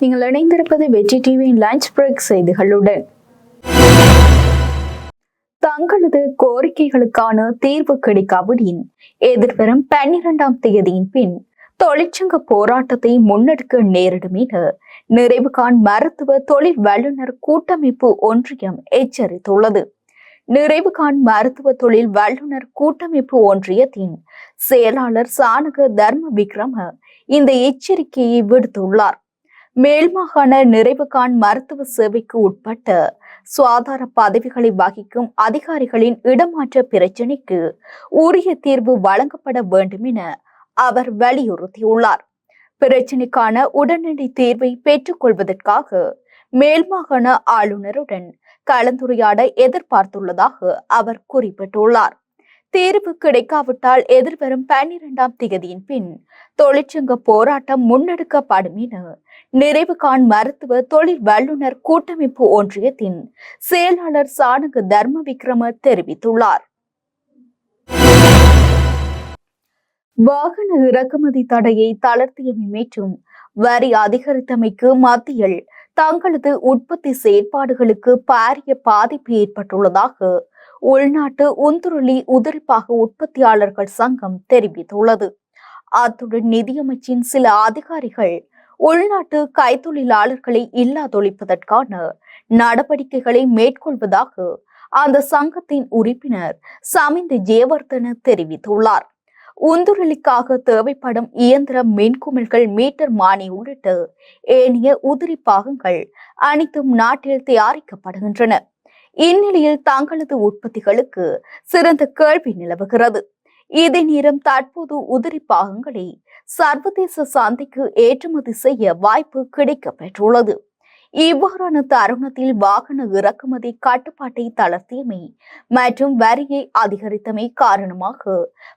நீங்கள் இணைந்திருப்பது வெற்றி டிவியின் லஞ்ச் பிரேக் செய்திகளுடன். தங்களது கோரிக்கைகளுக்கான தீர்வு கிடைக்காவிடின் எதிர்வரும் பன்னிரண்டாம் தேதியின் பின் தொழிற்சங்க போராட்டத்தை முன்னெடுக்க நேரிடும் என நிறைவுகான் மருத்துவ தொழில் வல்லுநர் கூட்டமைப்பு ஒன்றியம் எச்சரித்துள்ளது. நிறைவுகான் மருத்துவ தொழில் வல்லுநர் கூட்டமைப்பு ஒன்றியத்தின் செயலாளர் சானக தர்ம விக்ரம இந்த எச்சரிக்கையை விடுத்துள்ளார். மேல்மாகாண நிறைவுகான் மருத்துவ சேவைக்கு உட்பட்ட சுகாதார பதவிகளை வகிக்கும் அதிகாரிகளின் இடமாற்ற பிரச்சினைக்கு உரிய தீர்வு வழங்கப்பட வேண்டும் என அவர் வலியுறுத்தியுள்ளார். பிரச்சினைக்கான உடனடி தீர்வை பெற்றுக்கொள்வதற்காக மேல்மாகாண ஆளுநருடன் கலந்துரையாட எதிர்பார்த்துள்ளதாக அவர் குறிப்பிட்டுள்ளார். தீர்வு கிடைக்காவிட்டால் எதிர்வரும் பன்னிரெண்டாம் தேதியின் பின் தொழிற்சங்க போராட்டம் முன்னெடுக்கப்படும் என நிறைவுகான் மருத்துவ தொழில் வல்லுநர் கூட்டமைப்பு ஒன்றியத்தின் செயலாளர் சானக தர்ம விக்ரம தெரிவித்துள்ளார். வாகன இறக்குமதி தடையை தளர்த்தியமை வரி அதிகரித்தமைக்கு மத்தியில் தங்களது உற்பத்தி செயற்பாடுகளுக்கு பாரிய பாதிப்பு ஏற்பட்டுள்ளதாக உள்நாட்டு உந்துருளி உதிரிப்பாக உற்பத்தியாளர்கள் சங்கம் தெரிவித்துள்ளது. அத்துடன் நிதியமைச்சின் சில அதிகாரிகள் உள்நாட்டு கைத்தொழிலாளர்களை இல்லாதொழிப்பதற்கான நடவடிக்கைகளை மேற்கொள்வதாக அந்த சங்கத்தின் உறுப்பினர் சமிந்த ஜெயவர்தன தெரிவித்துள்ளார். உந்துரலிக்காக தேவைப்படும் இயந்திர மின்குமிழ்கள் மீட்டர் மானி உள்ளிட்ட ஏனைய உதிரி பாகங்கள் அனைத்தும் நாட்டில் தயாரிக்கப்படுகின்றன. இந்நிலையில் தங்களது உற்பத்திகளுக்கு சிறந்த கேள்வி நிலவுகிறது. இதே நேரம் தற்போது உதிரி பாகங்களை சர்வதேச சந்தைக்கு ஏற்றுமதி செய்ய வாய்ப்பு கிடைக்கப்பெற்றுள்ளது. இவ்வாறான தருணத்தில் வாகன இறக்குமதி கட்டுப்பாட்டை தளர்த்தியமை மற்றும் வரியை அதிகரித்தமை காரணமாக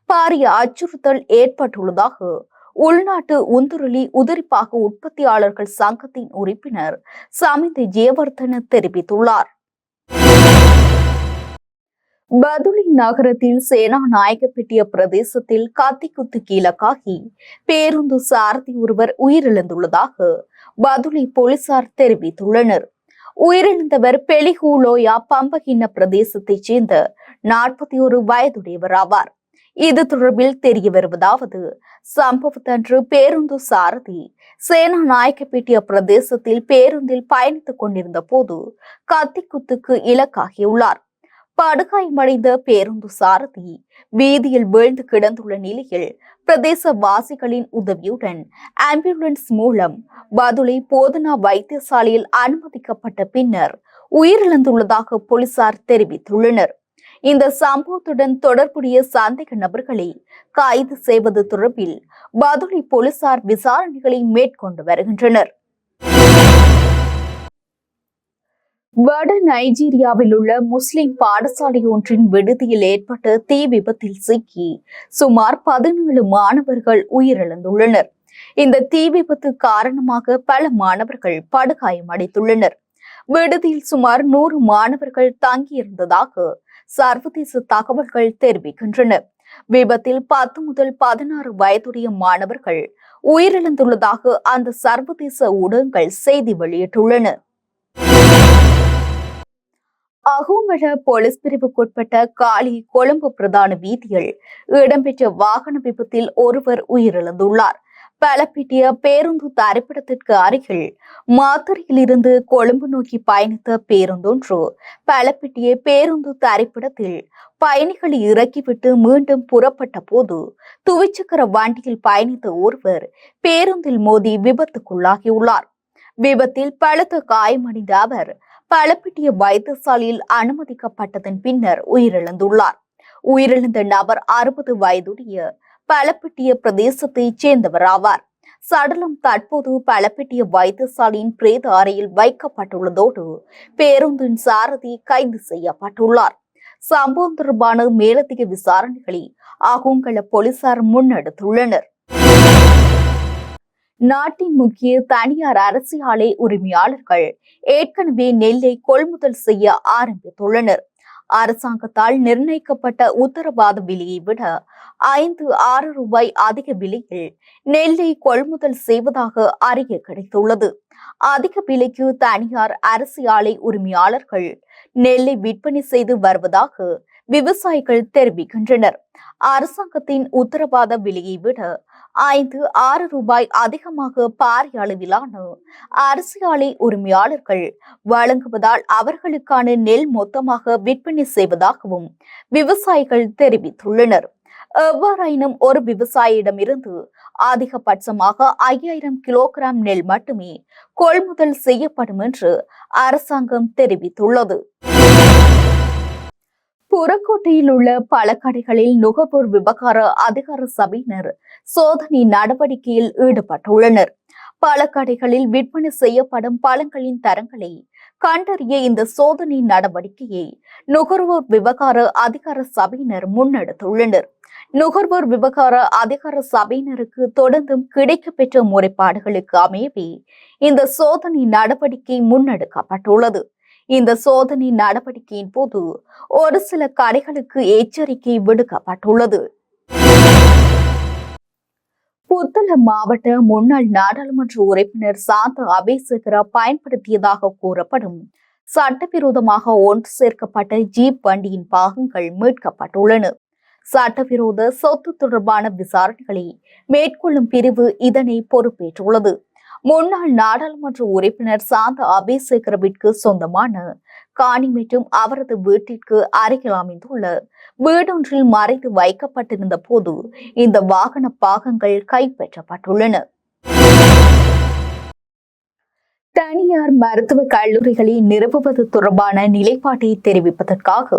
பாரிய அச்சுறுத்தல் ஏற்பட்டுள்ளதாக உள்நாட்டு உந்துருளி உதிரிப்பாக உற்பத்தியாளர்கள் சங்கத்தின் உறுப்பினர் சமிந்த ஜெயவர்தன தெரிவித்துள்ளார். பதுளி நகரத்தில் சேனா நாயகப்பட்டிய பிரதேசத்தில் கத்திக்குத்து கீழக்காகி பேருந்து சாரதி ஒருவர் உயிரிழந்துள்ளதாக பதுளி போலீசார் தெரிவித்துள்ளனர். உயிரிழந்தவர் பெலிகூலோயா பம்பகிண்ண பிரதேசத்தைச் சேர்ந்த நாற்பத்தி ஒரு வயதுடையவர் ஆவார் இது தொடர்பில் தெரிய வருவதாவது சம்பவத்தன்று பேருந்து சாரதி சேனா நாயக்கப்பேட்டிய பிரதேசத்தில் பேருந்தில் பயணித்துக் கொண்டிருந்த போது கத்திக்குத்துக்கு இலக்காகியுள்ளார். படுகாயமடைந்த பேருந்து சாரதி வீதியில் வீழ்ந்து கிடந்துள்ள நிலையில் பிரதேச வாசிகளின் உதவியுடன் ஆம்புலன்ஸ் மூலம் பதுளை போதனா வைத்தியசாலையில் அனுமதிக்கப்பட்ட பின்னர் உயிரிழந்துள்ளதாக போலீசார் தெரிவித்துள்ளனர். இந்த சம்பவத்துடன் தொடர்புடைய சந்தேக நபர்களை கைது செய்வது தொடர்பில் பதுளை போலீசார் விசாரணைகளை மேற்கொண்டு வருகின்றனர். வட நைஜீரியாவில் உள்ள முஸ்லிம் பாடசாலை ஒன்றின் விடுதியில் ஏற்பட்ட தீ விபத்தில் சிக்கி சுமார் பதினேழு மாணவர்கள் உயிரிழந்துள்ளனர். இந்த தீ விபத்து காரணமாக பல மாணவர்கள் படுகாயமடைந்துள்ளனர் விடுதியில் சுமார் நூறு மாணவர்கள் தங்கியிருந்ததாக சர்வதேச தகவல்கள் தெரிவிக்கின்றன. விபத்தில் பத்து முதல் பதினாறு வயதுடைய மாணவர்கள் உயிரிழந்துள்ளதாக அந்த சர்வதேச ஊடகங்கள் செய்தி வெளியிட்டுள்ளன. அகுங்கழ போலீஸ் பிரிவுக்குட்பட்ட காலி கொழும்பு பிரதான வீதியில் இடம்பெற்ற வாகன விபத்தில் ஒருவர் உயிரிழந்துள்ளார். பலப்பிட்டிய பேருந்து தரிப்பிடத்திற்கு அருகில் மாத்தறையிலிருந்து கொழும்பு நோக்கி பயணித்த பேருந்தொன்று பலப்பிட்டிய பேருந்து தரிப்பிடத்தில் பயணிகளை இறக்கிவிட்டு மீண்டும் புறப்பட்ட போது துவிச்சக்கர வண்டியில் பயணித்த ஒருவர் பேருந்தில் மோதி விபத்துக்குள்ளாகியுள்ளார். விபத்தில் பலத்த காயமடைந்த அவர் பழப்பிட்டிய வைத்தியசாலையில் அனுமதிக்கப்பட்டதன் பின்னர் உயிரிழந்துள்ளார். உயிரிழந்த நபர் அறுபது வயதுடைய பழப்பிட்டிய பிரதேசத்தைச் சேர்ந்தவர் ஆவார் சடலம் தற்போது பழப்பிட்டிய வைத்தியசாலையின் பிரேத அறையில் வைக்கப்பட்டுள்ளதோடு பேருந்தின் சாரதி கைது செய்யப்பட்டுள்ளார். சம்பவம் தொடர்பான மேலதிக விசாரணைகளை அகுங்கள போலீசார் முன்னெடுத்துள்ளனர். நாட்டின் முக்கிய தனியார் அரசு ஆலை உரிமையாளர்கள் ஏற்கனவே நெல்லை கொள்முதல் செய்ய ஆரம்பித்துள்ளனர். அரசாங்கத்தால் நிர்ணயிக்கப்பட்ட உத்தரவாத விலையை விட ஐந்து ஆறு ரூபாய் அதிக விலையில் நெல்லை கொள்முதல் செய்வதாக அறிய கிடைத்துள்ளது. அதிக விலைக்கு தனியார் அரசு ஆலை உரிமையாளர்கள் நெல்லை விற்பனை செய்து வருவதாக விவசாயிகள் தெரிவிக்கின்றனர். அரசாங்கத்தின் உத்தரவாத விலையை விட ஐந்து ஆறு ரூபாய் அதிகமாக பாரிய அளவிலான அரசியாலை உரிமையாளர்கள் வழங்குவதால் அவர்களுக்கான நெல் மொத்தமாக விற்பனை செய்வதாகவும் விவசாயிகள் தெரிவித்துள்ளனர். எவ்வாறாயினும் ஒரு விவசாயியிடமிருந்து அதிகபட்சமாக ஐயாயிரம் கிலோகிராம் நெல் மட்டுமே கொள்முதல் செய்யப்படும் என்று அரசாங்கம் தெரிவித்துள்ளது. புறக்கோட்டையில் உள்ள பல கடைகளில் நுகர்வோர் விவகார அதிகார சபையினர் சோதனை நடவடிக்கையில் ஈடுபட்டுள்ளனர். பல கடைகளில் விற்பனை செய்யப்படும் பழங்களின் தரங்களை கண்டறிய இந்த சோதனை நடவடிக்கையை நுகர்வோர் விவகார அதிகார சபையினர் முன்னெடுத்துள்ளனர். நுகர்வோர் விவகார அதிகார சபையினருக்கு தொடர்ந்தும் கிடைக்கப்பெற்ற முறைப்பாடுகளுக்கு அமையவே இந்த சோதனை நடவடிக்கை முன்னெடுக்கப்பட்டுள்ளது. இந்த சோதனை நடவடிக்கையின் போது ஒரு சில கடைகளுக்கு எச்சரிக்கை விடுக்கப்பட்டுள்ளது. புத்தளம் மாவட்ட முன்னாள் நாடாளுமன்ற உறுப்பினர் சாந்த அபேசகரா பயன்படுத்தியதாக கூறப்படும் சட்டவிரோதமாக ஒன்று சேர்க்கப்பட்ட ஜீப் வண்டியின் பாகங்கள் மீட்கப்பட்டுள்ளன. சட்டவிரோத சொத்து தொடர்பான விசாரணைகளை மேற்கொள்ளும் பிரிவு இதனை பொறுப்பேற்றுள்ளது. முன்னாள் நாடாளுமன்ற உறுப்பினர் சாந்த அபிசேகரவிற்கு சொந்தமான காணி மற்றும் அவரது வீட்டிற்கு அருகில் அமைந்துள்ள வீடொன்றில் மறைத்து வைக்கப்பட்டிருந்த போது இந்த வாகன பாகங்கள் கைப்பற்றப்பட்டுள்ளன. தனியார் மருத்துவக் கல்லூரிகளை நிரப்புவது தொடர்பான நிலைப்பாட்டை தெரிவிப்பதற்காக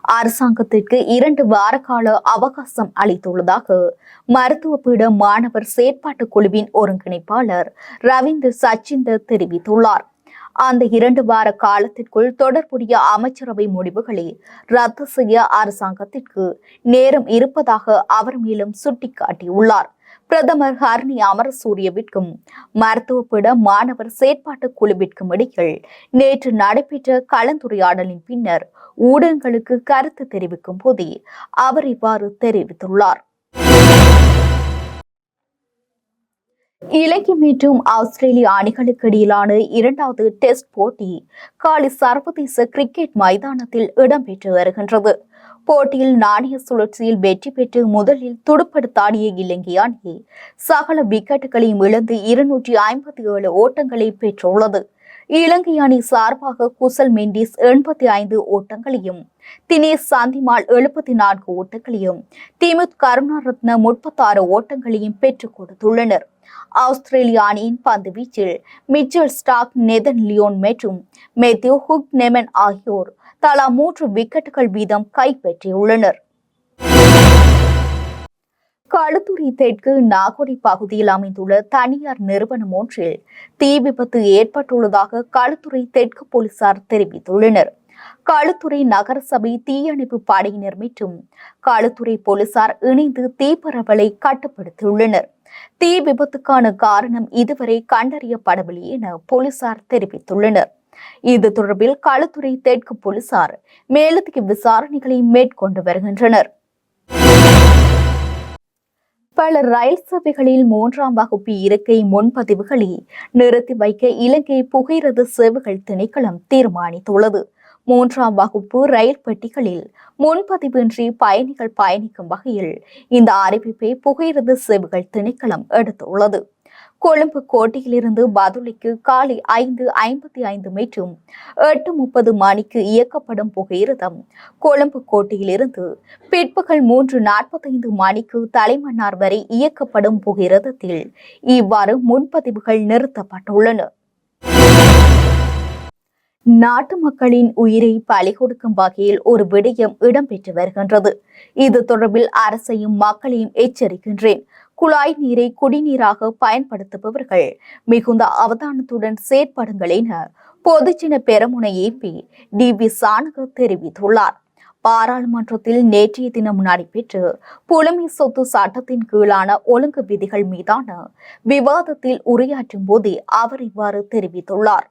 அரசாங்கத்திற்கு இரண்டு வார கால அவகாசம் அளித்துள்ளதாக மருத்துவ பீட மாணவர் செயற்பாட்டுக் குழுவின் ஒருங்கிணைப்பாளர் ரவீந்தர் சச்சிந்தர் தெரிவித்துள்ளார். அந்த இரண்டு வார காலத்திற்குள் தொடர்புடைய அமைச்சரவை முடிவுகளை ரத்து செய்ய அரசாங்கத்திற்கு நேரம் இருப்பதாக அவர் மேலும் சுட்டிக்காட்டியுள்ளார். பிரதமர் ஹர்னி அமரசூரியவிற்கும் மருத்துவப்பிட மாணவர் செயற்பாட்டு குழுவிற்கும் இடையில் நேற்று நடைபெற்ற கலந்துரையாடலின் பின்னர் ஊடகங்களுக்கு கருத்து தெரிவிக்கும் போதே அவர் இவ்வாறு தெரிவித்துள்ளார். இலங்கை மற்றும் ஆஸ்திரேலிய அணிகளுக்கு இடையிலான இரண்டாவது டெஸ்ட் போட்டி காலி சர்வதேச கிரிக்கெட் மைதானத்தில் இடம்பெற்று வருகின்றது. போட்டியில் நாணய சுழற்சியில் வெற்றி பெற்று முதலில் துடுப்படுத்தாடிய இலங்கை அணி சகல விக்கெட்டுகளையும் இழந்து இருநூற்றி ஐம்பத்தி ஏழு ஓட்டங்களை பெற்றுள்ளது. இலங்கை அணி சார்பாக குசல் மெண்டிஸ் எண்பத்தி ஐந்து ஓட்டங்களையும் தினேஷ் சாந்திமால் எழுபத்தி நான்கு ஓட்டங்களையும் திமுத் கருணாரத்ன முப்பத்தாறு ஓட்டங்களையும் பெற்றுக் கொடுத்துள்ளனர். ஆஸ்திரேலிய அணியின் பந்து வீச்சில் மிச்சல் ஸ்டாக் நெதன் லியோன் மற்றும் மேத்யூ ஹுக் நெமன் ஆகியோர் தலா மூன்று விக்கெட்டுகள் வீதம் கைப்பற்றியுள்ளனர். களுத்துறை தெற்கு நாகோடி பகுதியில் அமைந்துள்ள தனியார் நிறுவனம் ஒன்றில் தீ விபத்து ஏற்பட்டுள்ளதாக களுத்துறை தெற்கு போலீசார் தெரிவித்துள்ளனர். களுத்துறை நகரசபை தீயணைப்பு படையினர் மற்றும் களுத்துறை போலீசார் இணைந்து தீப்பரவலை கட்டுப்படுத்தியுள்ளனர். தீ விபத்துக்கான காரணம் இதுவரை கண்டறியப்படவில்லை என போலீசார் தெரிவித்துள்ளனர். இது தொடர்பில் களத்துறை தெற்கு போலீசார் மேலதிக விசாரணைகளை மேற்கொண்டு வருகின்றனர். பல ரயில் சேவைகளில் மூன்றாம் வகுப்பு இருக்கை முன்பதிவுகளை நிறுத்தி வைக்க இலங்கை புகையிரத சேவைகள் திணைக்களம் தீர்மானித்துள்ளது. மூன்றாம் வகுப்பு ரயில் பெட்டிகளில் முன்பதிவின்றி பயணிகள் பயணிக்கும் வகையில் இந்த அறிவிப்பை புகையிரத சேவைகள் திணைக்களம் எடுத்துள்ளது. கொழும்பு கோட்டையிலிருந்து பதுளிக்கு காலை ஐந்து ஐம்பத்தி ஐந்து மீட்டரும் எட்டு முப்பது மணிக்கு இயக்கப்படும் புகையிரதம். கொழும்பு கோட்டையிலிருந்து பிற்பகல் மூன்று நாற்பத்தைந்து மணிக்கு தலைமன்னார் வரை இயக்கப்படும் புகையிரதத்தில் இவ்வாறு முன்பதிவுகள் நிறுத்தப்பட்டுள்ளன. நாட்டு மக்களின் உயிரை பலி கொடுக்கும் வகையில் ஒரு விடயம் இடம்பெற்று வருகின்றது. இது தொடர்பில் அரசையும் மக்களையும் எச்சரிக்கின்றேன். குழாய் நீரை குடிநீராக பயன்படுத்துபவர்கள். மிகுந்த அவதானத்துடன் செயற்படுங்கள் என Podujana Peramuna AB D V Chanaka தெரிவித்துள்ளார். பாராளுமன்றத்தில் நேற்றைய தினம் நடைபெற்று புலமை சொத்து சட்டத்தின் கீழான ஒழுங்கு விதிகள் மீதான விவாதத்தில் உரையாற்றும் போதே அவர் இவ்வாறு தெரிவித்துள்ளார்.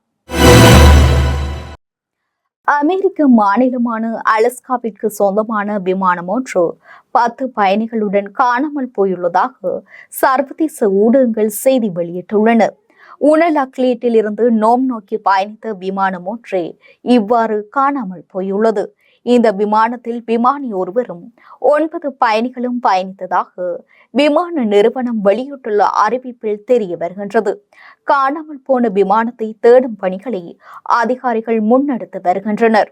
அமெரிக்க மாநிலமான அலஸ்காவிற்கு சொந்தமான விமானம் ஒன்று பத்து பயணிகளுடன் காணாமல் போயுள்ளதாக சர்வதேச ஊடகங்கள் செய்தி வெளியிட்டுள்ளன. உணல் அக்லேட்டில் இருந்து நோம் நோக்கி பயணித்த விமானம் ஒன்றே இவ்வாறு காணாமல் போயுள்ளது. இந்த விமானத்தில் விமானி ஒருவரும் ஒன்பது பயணிகளும் பயணித்ததாக விமான நிறுவனம் வெளியிட்டுள்ள அறிவிப்பில் தெரிய வருகின்றது. காணாமல் போன விமானத்தை தேடும் பணிகளை அதிகாரிகள் முன்னெடுத்து வருகின்றனர்.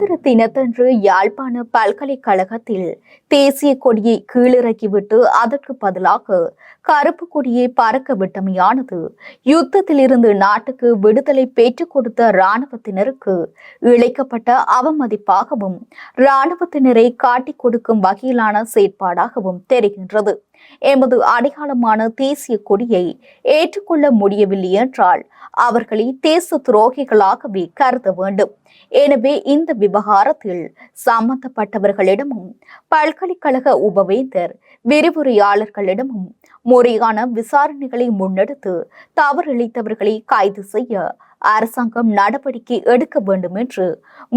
சுதந்திர தினத்தன்று யாழ்ப்பாண பல்கலைக்கழகத்தில் தேசிய கொடியை கீழிறக்கிவிட்டு அதற்கு பதிலாக கருப்பு கொடியை பறக்க விட்டமையானது யுத்தத்திலிருந்து நாட்டுக்கு விடுதலை பெற்றுக் கொடுத்த இராணுவத்தினருக்கு இழைக்கப்பட்ட அவமதிப்பாகவும் இராணுவத்தினரை காட்டிக் கொடுக்கும் வகையிலான செயற்பாடாகவும் தெரிகின்றது. எமது அடையாளமான தேசிய கொடியை ஏற்றுக்கொள்ள முடியவில்லை என்றால் அவர்களை தேச துரோகிகளாகவே கருத வேண்டும். எனவே இந்த விவகாரத்தில் சம்பந்தப்பட்டவர்களிடமும் பல்கலைக்கழக உபவேந்தர் விரிவுரையாளர்களிடமும் முறையான விசாரணைகளை முன்னெடுத்து தவறிழைத்தவர்களை கைது செய்ய அரசாங்கம் நடவடிக்கை எடுக்க வேண்டும் என்று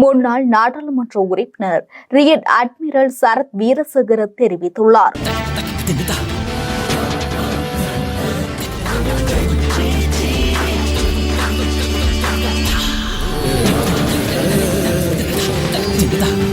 முன்னாள் நாடாளுமன்ற உறுப்பினர் ரியட் அட்மிரல் சரத் வீரசேகர தெரிவித்துள்ளார். ってみた Yeah.